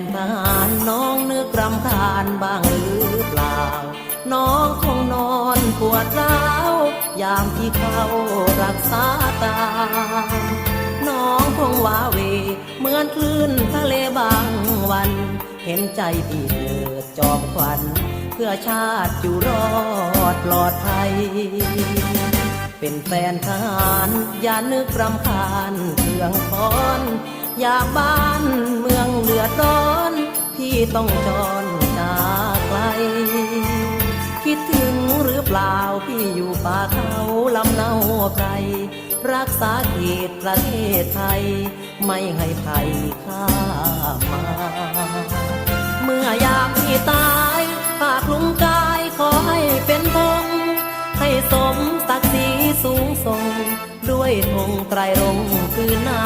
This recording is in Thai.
นแฟนทหารน้องนึกรำคาญบ้างหรือเปล่า น้องคงนอนปวดร้าว ยามที่เขารักษาตา น้องคงว้าเว เหมือนคลื่นทะเลบางวัน เห็นใจพี่เถิดจอมขวัญเพื่อชาติอยู่รอดปลอดภัย เป็นแฟนทหารอย่านึกรำคาญเรื่องคอนอยากบ้านเมืองเดือดร้อน ต้องจรจากไกล คิดถึงหรือเปล่าพี่อยู่ป่าเขาลำเนาไพรรักษาเขตประเทศไทย ไม่ให้ภัยข้ามา เมื่อยามพี่ตายฝากลุงกายขอให้เป็นธงให้สมศักดิ์ศรีสูงส่ง ด้วยธงไตรรงค์คือน้